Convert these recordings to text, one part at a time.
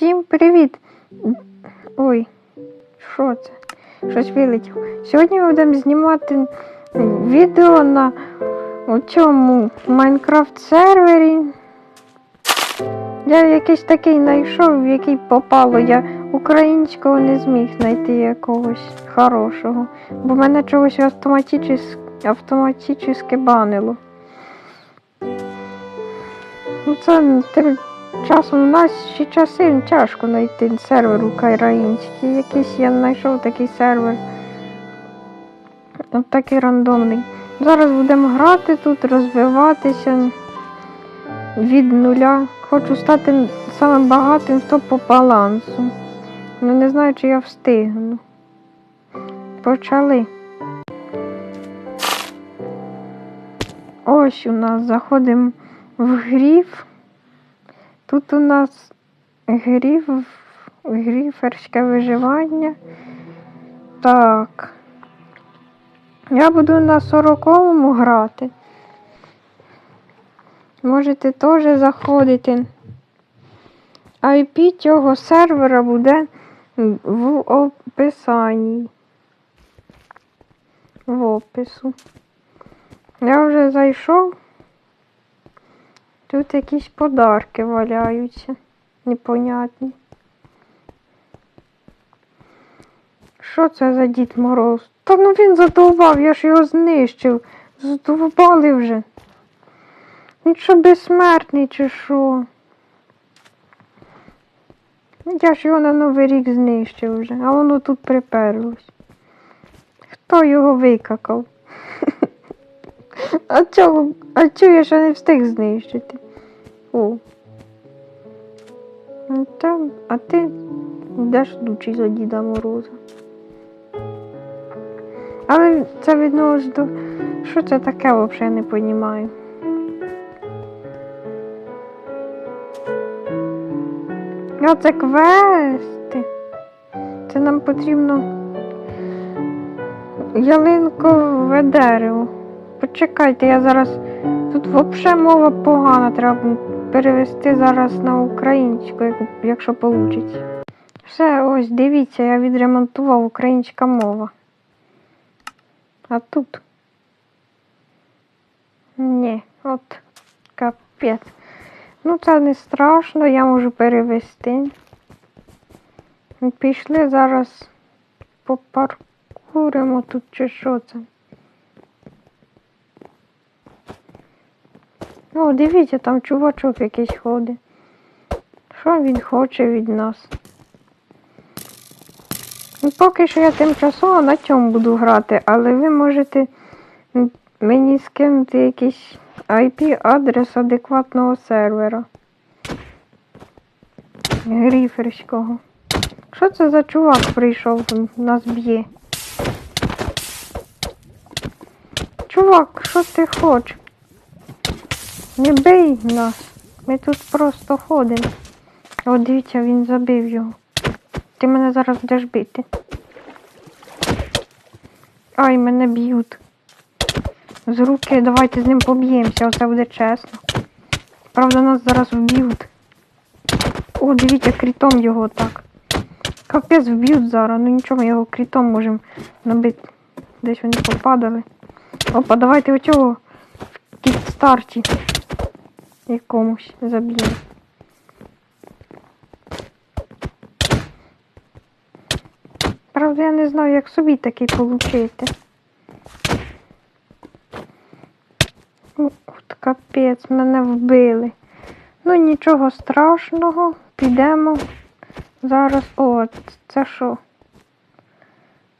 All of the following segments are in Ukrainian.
Всім привіт! Ой, що це? Щось вилетіло. Сьогодні ми будемо знімати відео на цьому Майнкрафт сервері. Я якийсь такий знайшов, в який попало. Я українського не зміг знайти якогось хорошого. Бо мене чогось автоматично, автоматично банило. Ну, це часом нас ще часи тяжко знайти сервер український. Якийсь я знайшов такий сервер. От такий рандомний. Зараз будемо грати тут, розвиватися від нуля. Хочу стати самим багатим, хто по балансу. Ну не знаю, чи я встигну. Почали. Ось у нас заходимо в гріф. Тут у нас гріф, гріферське виживання. Так. Я буду на 40-му грати. Можете теж заходити. IP цього сервера буде в описанні. В опису. Я вже зайшов. Тут якісь подарки валяються. Непонятні. Що це за Дід Мороз? Та ну він задовбав, я ж його знищив. Задовбали вже. Він що безсмертний чи що? Я ж його на Новий рік знищив вже, а воно тут приперлось. Хто його викакав? А чого, а чого я ще не встиг знищити? О. Ну, Там, а ти йдеш дучий за Діда Мороза. Але це відносить до... Що це таке взагалі не розумію. А це квести. Це нам потрібно ялинкове дерево. Почекайте, я зараз. Тут взагалі мова погана, треба перевести зараз на українську, якщо вийде. Все, ось, дивіться, я відремонтував українська мова. А тут. Ні, от капець. Ну, це не страшно, я можу перевести. Пішли зараз попаркуримо тут чи що це. О, дивіться, там чувачок якийсь ходить. Що він хоче від нас? Ну, поки що я тимчасово на цьому буду грати, але ви можете мені скинути якийсь IP-адрес адекватного сервера. Гріферського. Що це за чувак прийшов, нас б'є? Чувак, що ти хочеш? Не бий нас. Ми тут просто ходимо. О, дивіться, він забив його. Ти мене зараз будеш бити. Ай, мене б'ють. З руки давайте з ним поб'ємося, оце буде чесно. Правда, нас зараз вб'ють. О, дивіться, крітом його так. Капець вб'ють зараз, ну нічого, ми його крітом можемо набити. Десь вони попадали. Опа, давайте оцього в кікстарті якомусь заб'ємо. Правда, я не знаю, як собі такий получити. Ну, От капець, мене вбили. Ну нічого страшного, підемо. Зараз. О, це що?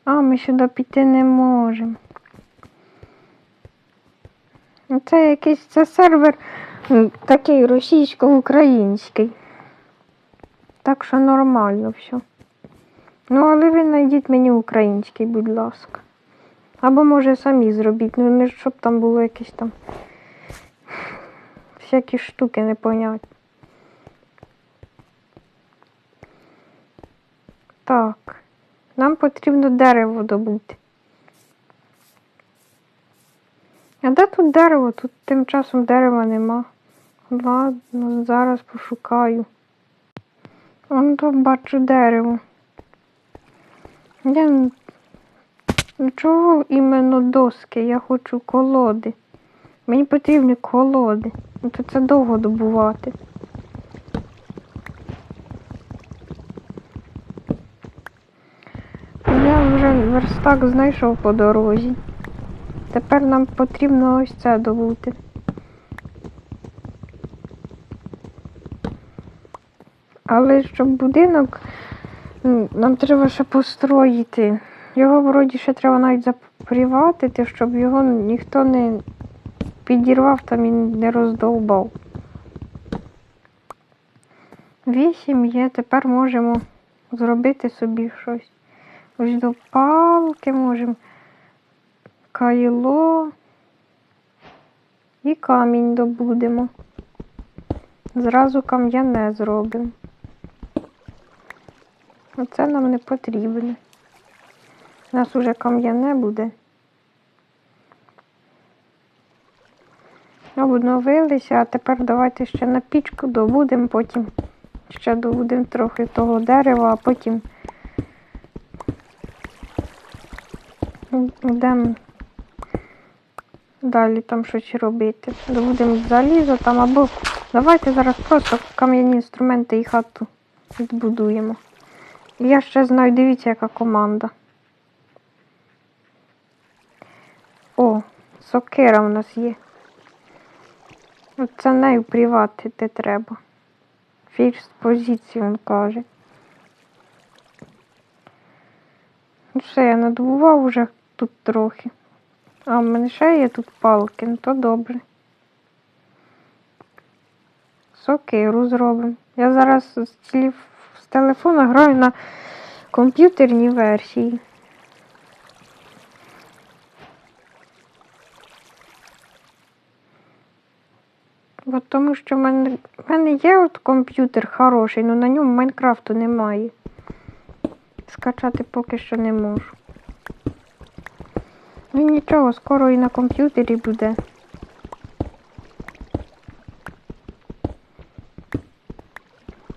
А, ми сюди піти не можемо. Це якийсь це сервер такий російсько-український. Так що нормально все. Ну, але ви знайдіть мені український, будь ласка. Або може самі зробіть. Ну не щоб там було якісь там всякі штуки непонятні. Так. Нам потрібно дерево добути. А де тут дерево? Тут тим часом дерева нема. Ладно, зараз пошукаю. Вон там бачу дерево. Я ну, чого іменно доски? Я хочу колоди. Мені потрібні колоди. Ну то це довго добувати. Я вже верстак знайшов по дорозі. Тепер нам потрібно ось це добути. Але щоб будинок нам треба ще построїти. Його вроді ще треба навіть заприватити, щоб його ніхто не підірвав там і не роздовбав. Вісім є, тепер можемо зробити собі щось. Ось до палки можемо. Кайло і камінь добудемо. Зразу кам'яне зробимо. Оце нам не потрібно. У нас уже кам'яне буде. Обновилися, а тепер давайте ще на пічку добудемо, потім ще добудемо трохи того дерева, а потім йдемо далі там щось робити. Добудемо залізо там або давайте зараз просто кам'яні інструменти і хату відбудуємо. Я ще знаю, дивіться, яка команда. О, сокира в нас є. Це нею приватити треба. Фікс позицію, він каже. Ну все, я надобував вже тут трохи. А в мене ще є тут палки, ну то добре. Сокиру зробимо. Я зараз з, телеф... телефона граю на комп'ютерній версії. Бо тому що в мене, в мене є от комп'ютер хороший, але на ньому Майнкрафту немає. Скачати поки що не можу. Ну нічого, скоро і на комп'ютері буде.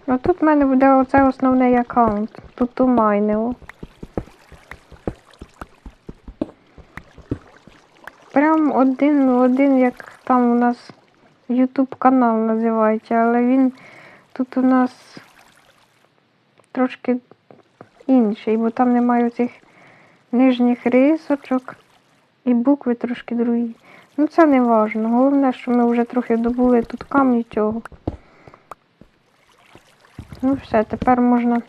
А тут в мене буде оце основний аккаунт. Тут у майнило. Прям один один, як там у нас YouTube канал називається, але він тут у нас трошки інший, бо там немає цих нижніх рисочок і букви трошки другі. Ну це не важно. Головне, що ми вже трохи добули тут камню цього. Ну все, тепер можна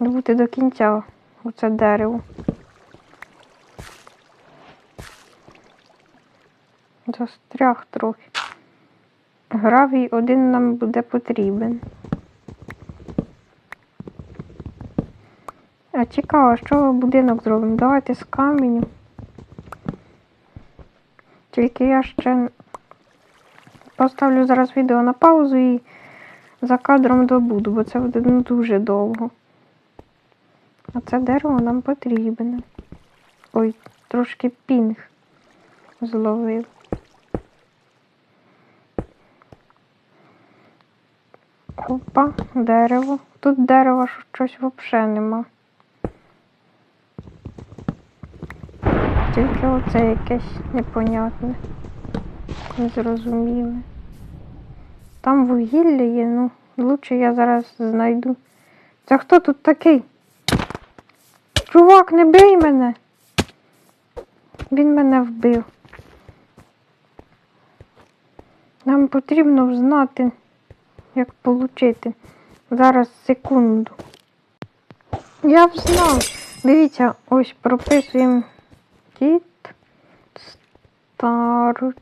добути до кінця оце дерево. Застряг трохи. Гравій один нам буде потрібен. А цікаво, що будинок зробимо? Давайте з каменю. Тільки я ще поставлю зараз відео на паузу і за кадром добуду, бо це буде ну, дуже довго. А це дерево нам потрібне. Ой, трошки пінг зловив. Опа, дерево. Тут дерева щось взагалі нема. Тільки оце якесь непонятне. Незрозуміле. Там вугілля є, ну, лучше я зараз знайду. Це хто тут такий? Чувак, не бий мене. Він мене вбив. Нам потрібно знати, як отримати. Зараз секунду. Я б знав. Дивіться, ось прописуємо кіт старт.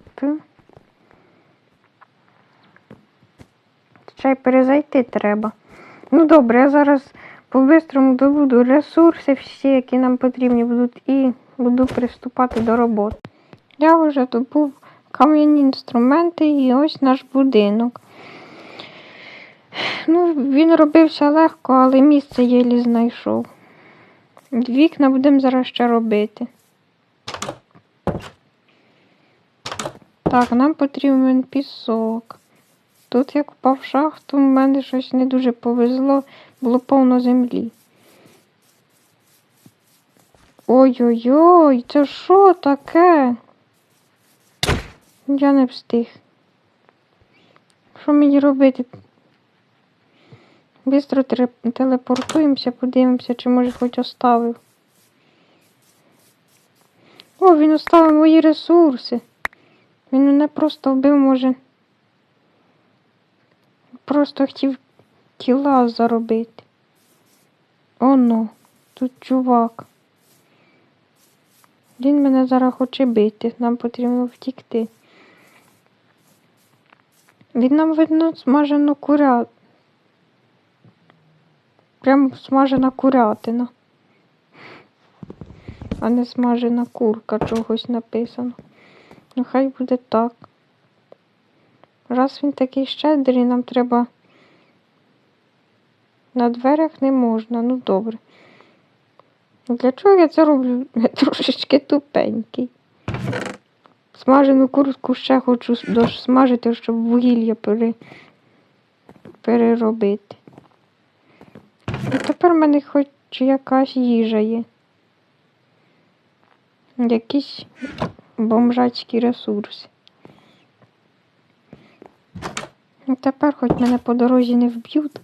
Ще й перезайти треба. Ну добре, я зараз по-бистрому добуду ресурси всі, які нам потрібні будуть, і буду приступати до роботи. Я вже добув кам'яні інструменти і ось наш будинок. Ну, він робився легко, але місце єлі знайшов. Вікна будемо зараз ще робити. Так, нам потрібен пісок. Тут як впав шахту, в мене щось не дуже повезло, було повно землі. Ой-ой-ой, це що таке? Я не встиг. Що мені робити? Бистро телепортуємося, подивимося, чи може хоч оставив. О, він оставив мої ресурси. Він мене просто вбив, може. Просто хотів кіла заробити. Оно, тут чувак. Він мене зараз хоче бити, нам потрібно втікти. Він нам видно смажену куря. Прям смажена курятина. А не смажена курка чогось написано. Ну хай буде так. Раз він такий щедрий, нам треба. На дверях не можна, ну добре. Для чого я це роблю? Я трошечки тупенький. Смажену курку ще хочу с- досмажити, щоб вугілля пере... переробити. І тепер в мене хоч якась їжа є. Якісь бомжацькі ресурси. І тепер хоч мене по дорозі не вб'ють.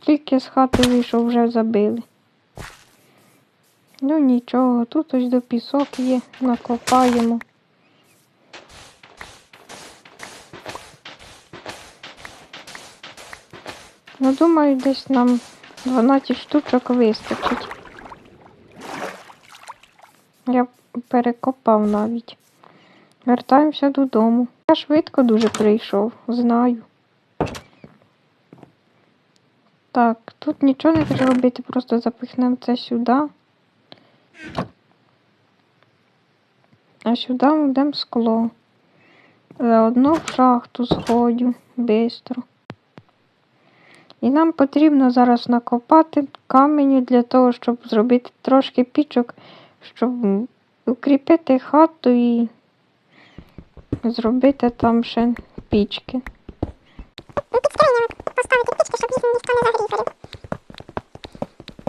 Тільки з хати вийшов, вже забили. Ну нічого, тут ось до пісок є, накопаємо. Ну, думаю, десь нам 12 штучок вистачить. Я перекопав навіть. Вертаємося додому. Я швидко дуже прийшов, знаю. Так, тут нічого не треба робити, просто запихнемо це сюди. А сюди йдемо скло. Заодно в шахту сходю бистро. І нам потрібно зараз накопати камені для того, щоб зробити трошки пічок, щоб укріпити хату і зробити там ще пічки. Ну, під скриням поставити пічки, щоб їх ніхто не загрів.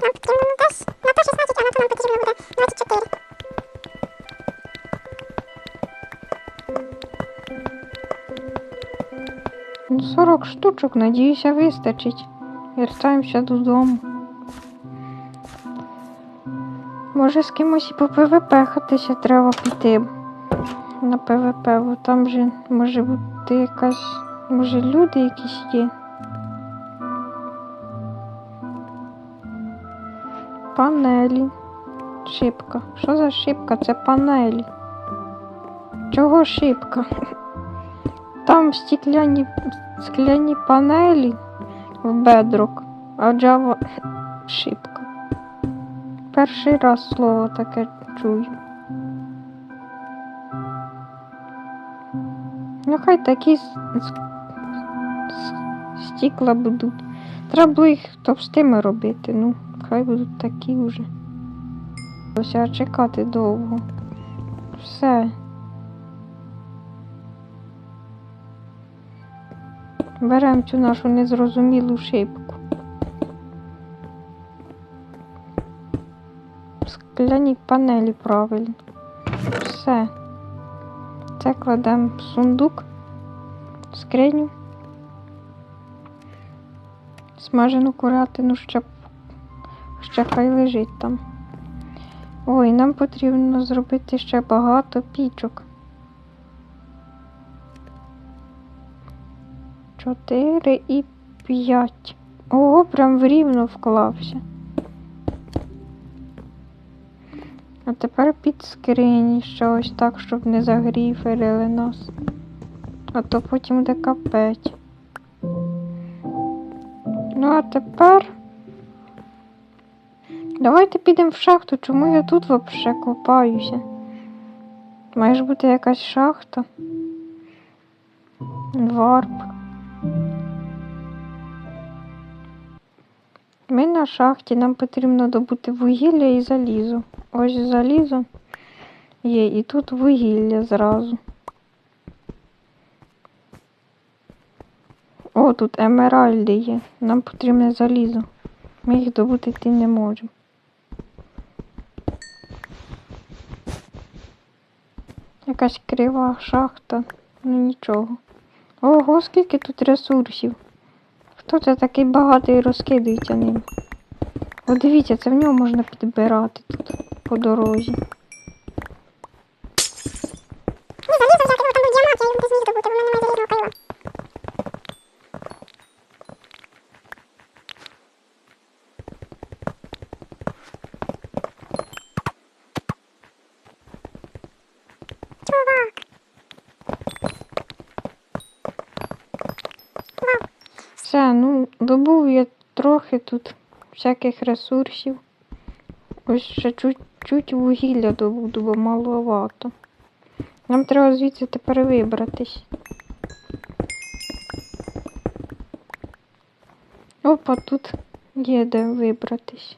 Нам потрібно ну, теж на то 16, а на то нам потрібно буде 24. Ну, 40 штучок, надіюся, вистачить. Вертаємося додому. Може з кимось і по ПВП хатися треба піти. На ПВП, бо там же може бути якась. Може люди якісь є. Панелі. Шибка. Що за шибка? Це панелі. Чого шибка? Там стекляні, скляні панелі в бедрок, а Java шибка. Перший раз слово таке чую. Ну хай такі стікла будуть. Треба було їх товстими робити, ну, хай будуть такі вже. Ось а чекати довго. Все. Беремо цю нашу незрозумілу шибку. Скляні панелі правильно. Все. Це кладемо в сундук, в скриню. Смажену курятину ще, ще хай лежить там. Ой, нам потрібно зробити ще багато пічок. Чотири і п'ять. Ого, прям в рівно вклався. А тепер під скрині ще ось так, щоб не загріферили нас. А то потім буде капець. Ну а тепер. Давайте підемо в шахту. Чому я тут взагалі копаюся? Має ж бути якась шахта. Варп. Ми на шахті, нам потрібно добути вугілля і залізо. Ось залізо є, і тут вугілля зразу. О, тут емеральди є. Нам потрібне залізо. Ми їх добути йти не можемо. Якась крива шахта. Ну нічого. Ого, скільки тут ресурсів. Хто це такий багатий і розкидується ним? О, дивіться, це в нього можна підбирати тут по дорозі. Ні, залізо взяти, бо там був діамант, я його не зміг добути, бо в мене немає залізного кайла. Чувак. Все, ну, добув я трохи тут всяких ресурсів. Ось ще чуть-чуть вугілля добуду, бо маловато. Нам треба звідси тепер вибратись. Опа, тут є де вибратись.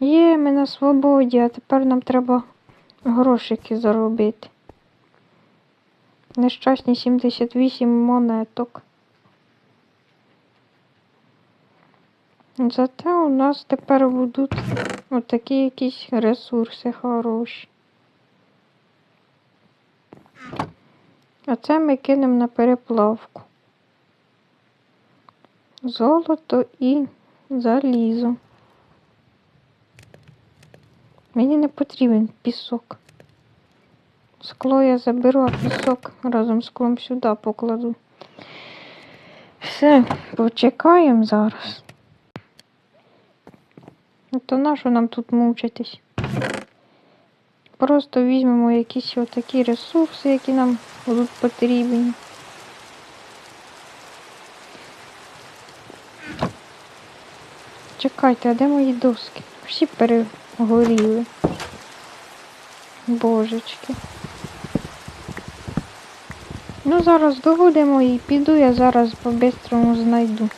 Є, ми на свободі, а тепер нам треба грошики заробити. Нещасні 78 монеток. Зате у нас тепер будуть отакі якісь ресурси хороші. А це ми кинемо на переплавку. Золото і залізо. Мені не потрібен пісок. Скло я заберу, а пісок разом з склом сюди покладу. Все, почекаємо зараз. То нащо нам тут мучитись? Просто візьмемо якісь отакі ресурси, які нам будуть потрібні. Чекайте, а де мої доски? Всі перегоріли. Божечки. Ну, зараз доводимо і піду я зараз по-бистрому знайду.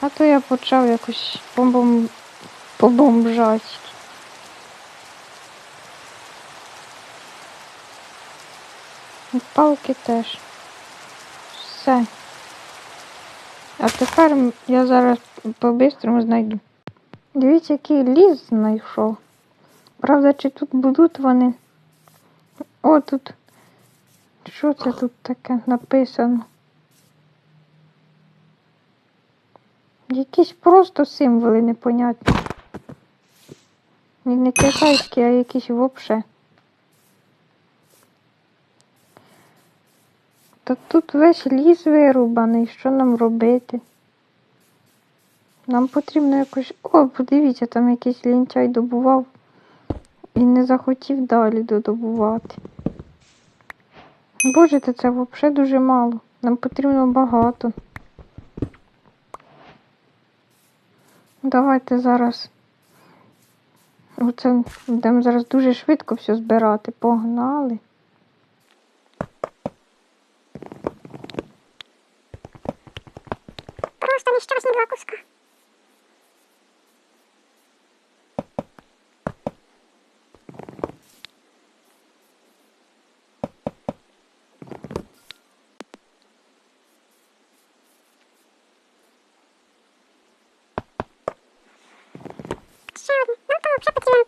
А то я почав якось побом... побомжати. І Палки теж. Все. А тепер я зараз по-бистрому знайду. Дивіться, який ліс знайшов. Правда, чи тут будуть вони? О, тут. Що це тут таке написано? Якісь просто символи непонятні. Не китайські, а якісь вообще. Та тут весь ліс вирубаний, що нам робити? Нам потрібно якось. О, подивіться, там якийсь лінчай добував і не захотів далі додобувати. Боже, та це взагалі дуже мало. Нам потрібно багато. Давайте зараз. Оце будемо зараз дуже швидко все збирати. Погнали. Просто нещасні два куска. 刷卡机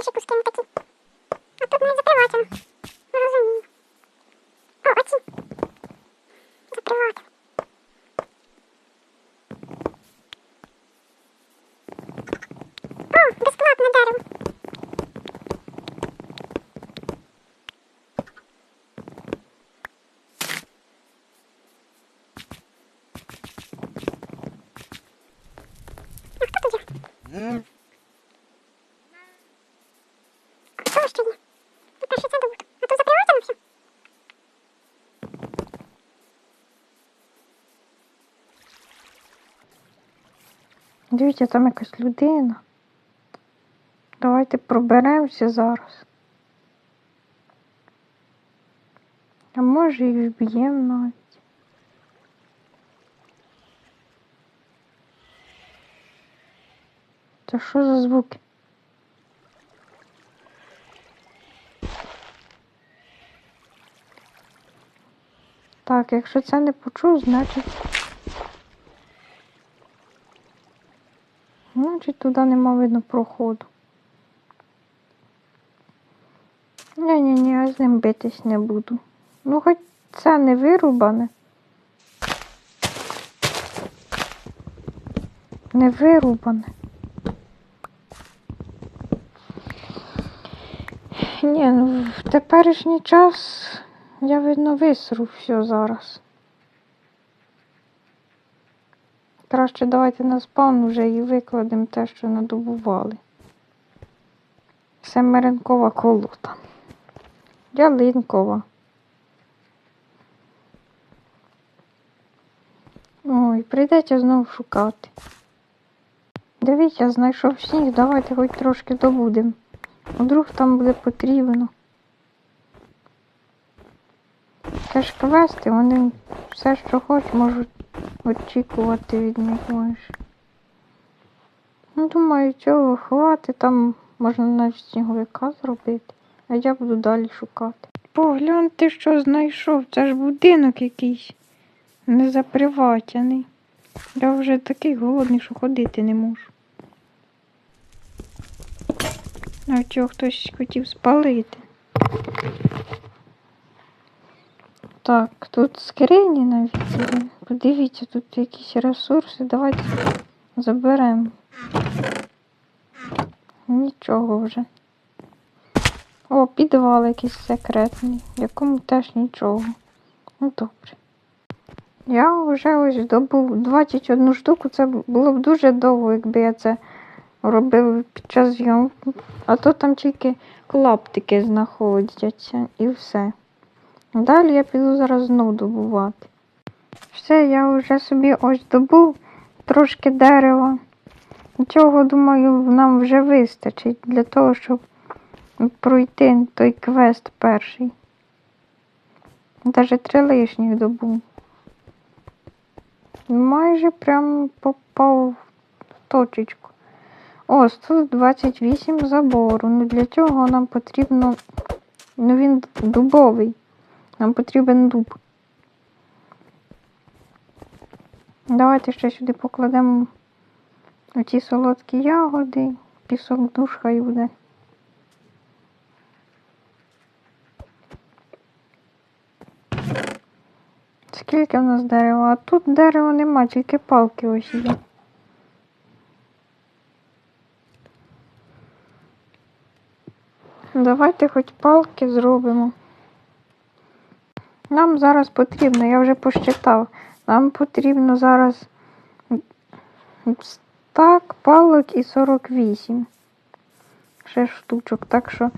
якісь вже побільші куски не такі. А тут не закриватимо. Розумію. О, оці. Закривати. О, безплатне дерево. А хто тут є? Що ще є? Тепер ще це добуто. А то закриватимо все. Дивіться, там якась людина. Давайте проберемося зараз. А може і вб'ємо навіть. Це що за звуки? Так, якщо це не почув, значить. Значить, туди нема видно проходу. Ні-ні-ні, я з ним битись не буду. Ну, хоч це не вирубане. Не вирубане. Ні, ну в теперішній час я видно висру все зараз. Краще давайте на спаун вже і викладемо те, що надобували. Семеренкова колода. Ялинкова. Ой, прийдеться знову шукати. Дивіться, знайшов сніг, давайте хоч трошки добудемо. Вдруг там буде потрібно. Це ж квести, вони все, що хочуть, можуть очікувати від можеш. Ну, думаю, цього хватить, там можна навіть сніговика зробити, а я буду далі шукати. Погляньте, що знайшов, це ж будинок якийсь незаприватяний. Я вже такий голодний, що ходити не можу. А чого хтось хотів спалити? Так, тут скрині навіть. Є. Подивіться, тут якісь ресурси. Давайте заберемо. Нічого вже. О, підвал якийсь секретний, в якому теж нічого. Ну добре. Я вже ось добув 21 штуку. Це було б дуже довго, якби я це робив під час зйомки. А то там тільки клаптики знаходяться і все. Далі я піду зараз знову добувати. Все, я вже собі ось добув трошки дерева. Цього, думаю, нам вже вистачить для того, щоб пройти той квест перший. Даже три лишніх добув. Майже прям попав в точечку. Ось тут 28 забору. Ну для цього нам потрібно. Ну він дубовий. Нам потрібен дуб. Давайте ще сюди покладемо оці солодкі ягоди, пісок душ хай буде. Скільки в нас дерева? А тут дерева нема, тільки палки ось є. Давайте хоч палки зробимо. Нам зараз потрібно, я вже посчитав, нам потрібно зараз стак, палок і 48. Ще штучок. Так що,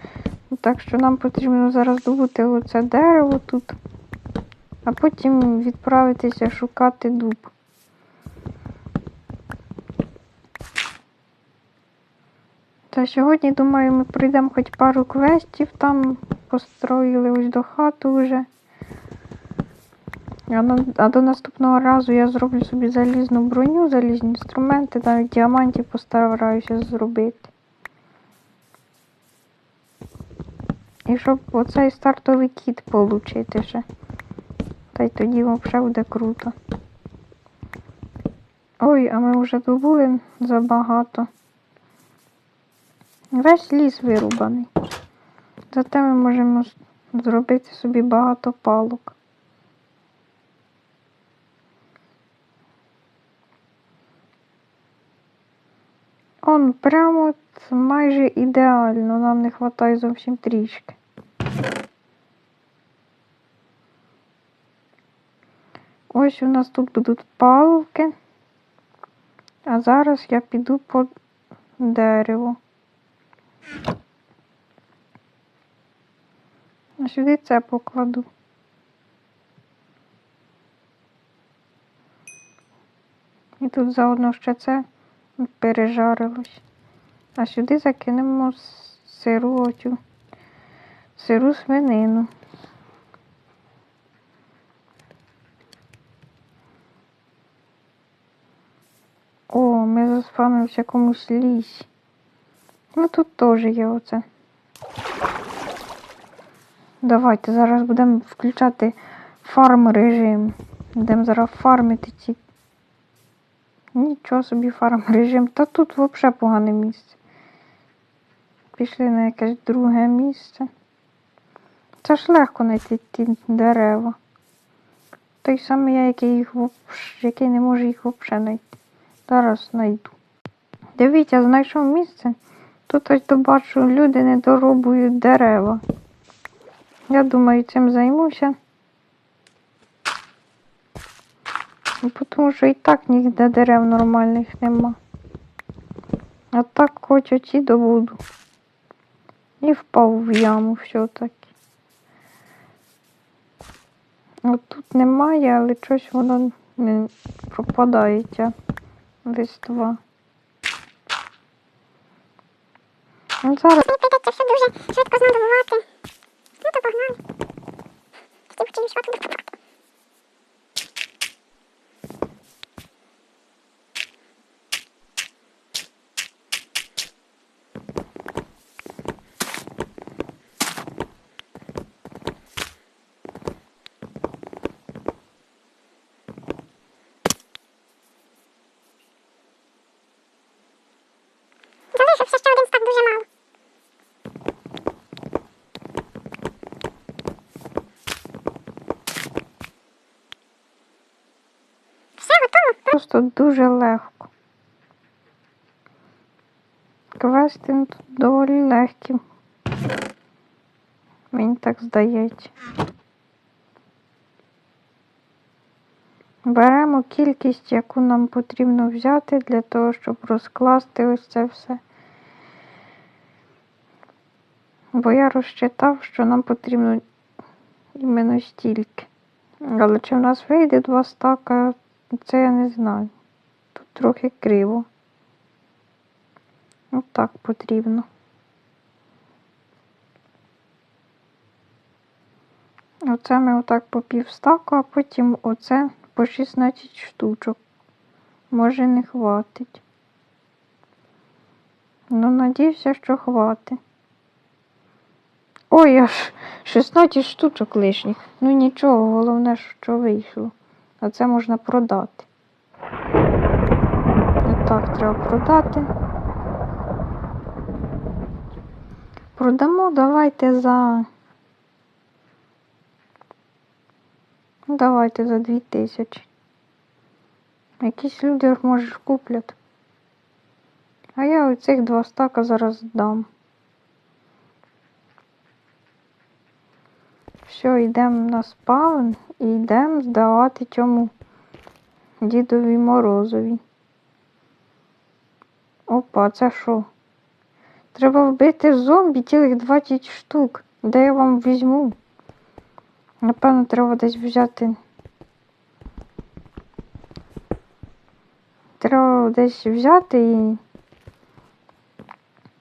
так що нам потрібно зараз добути оце дерево тут, а потім відправитися шукати дуб. Та сьогодні, думаю, ми пройдемо хоч пару квестів, там построїли ось до хату вже. А, до наступного разу я зроблю собі залізну броню, залізні інструменти, навіть діамантів постараюся зробити. І щоб оцей стартовий кіт отримати ще. Та й тоді взагалі буде круто. Ой, а ми вже добули забагато. Весь ліс вирубаний. Зате ми можемо зробити собі багато палок. Он прямо майже ідеально, нам не вистачає зовсім трішки. Ось у нас тут будуть палки. А зараз я піду по дерево. А сюди це покладу. І тут заодно ще це пережарилось. А сюди закинемо сиру оцю, сиру свинину. О, ми заспавнили в якомусь лісі. Ну тут теж є оце. Давайте зараз будемо включати фарм режим. Будемо зараз фармити ці. Нічого собі фарм режим. Та тут взагалі погане місце. Пішли на якесь друге місце. Це ж легко знайти ті дерева. Той самий я, який, їх який не може їх взагалі знайти. Зараз знайду. Дивіться, знайшов місце. Тут ось добачу, люди не доробують дерева. Я думаю, цим займуся. Ну, Тому що і так ніде дерев нормальних нема. А так хоч оці добуду. І впав в яму все-таки. От тут немає, але щось воно не пропадає листва. Ну, зараз Мені прийдеться все дуже швидко знадобувати. Ну то погнали. Хотів хотів швидко. Залишився ще один стак дуже мало. Все готово. Просто дуже легко. Квести тут доволі легкі. Мені так здається. Беремо кількість, яку нам потрібно взяти для того, щоб розкласти ось це все. Бо я розчитав, що нам потрібно іменно стільки. Але чи в нас вийде два стака, це я не знаю. Тут трохи криво. Отак потрібно. Оце ми отак по півстаку, а потім оце по 16 штучок. Може не хватить. Ну, надіюся, що хватить. Ой, аж 16 штучок лишніх. Ну нічого, головне, що вийшло. А це можна продати. Отак треба продати. Продамо, давайте за. Ну, Давайте за 2000. Якісь люди, може, куплять. А я оцих два стака зараз дам. Все, йдемо на спаун і йдемо здавати цьому дідові морозові. Опа, це що? Треба вбити зомбі цілих 20 штук. Де я вам візьму? Напевно, треба десь взяти. Треба десь взяти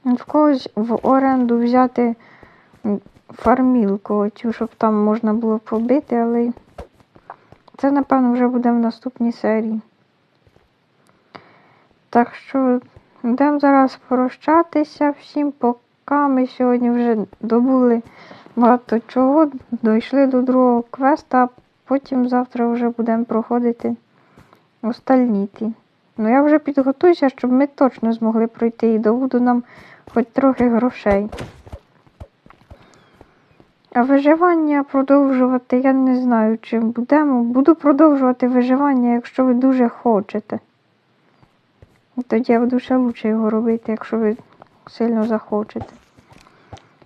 і в когось в оренду взяти фармілку, оцю, щоб там можна було побити, але це, напевно, вже буде в наступній серії. Так що йдемо зараз прощатися всім, поки ми сьогодні вже добули багато чого, дійшли до другого квеста, потім завтра вже будемо проходити остальні ті. Ну я вже підготуюся, щоб ми точно змогли пройти і добуду нам хоч трохи грошей. А виживання продовжувати я не знаю, чи будемо. Буду продовжувати виживання, якщо ви дуже хочете. Тоді я буду ще лучше його робити, якщо ви сильно захочете.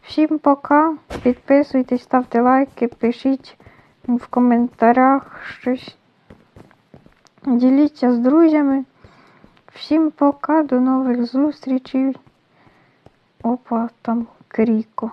Всім пока. Підписуйтесь, ставте лайки, пишіть в коментарях щось. Діліться з друзями. Всім пока, до нових зустрічей. Опа, там кріко.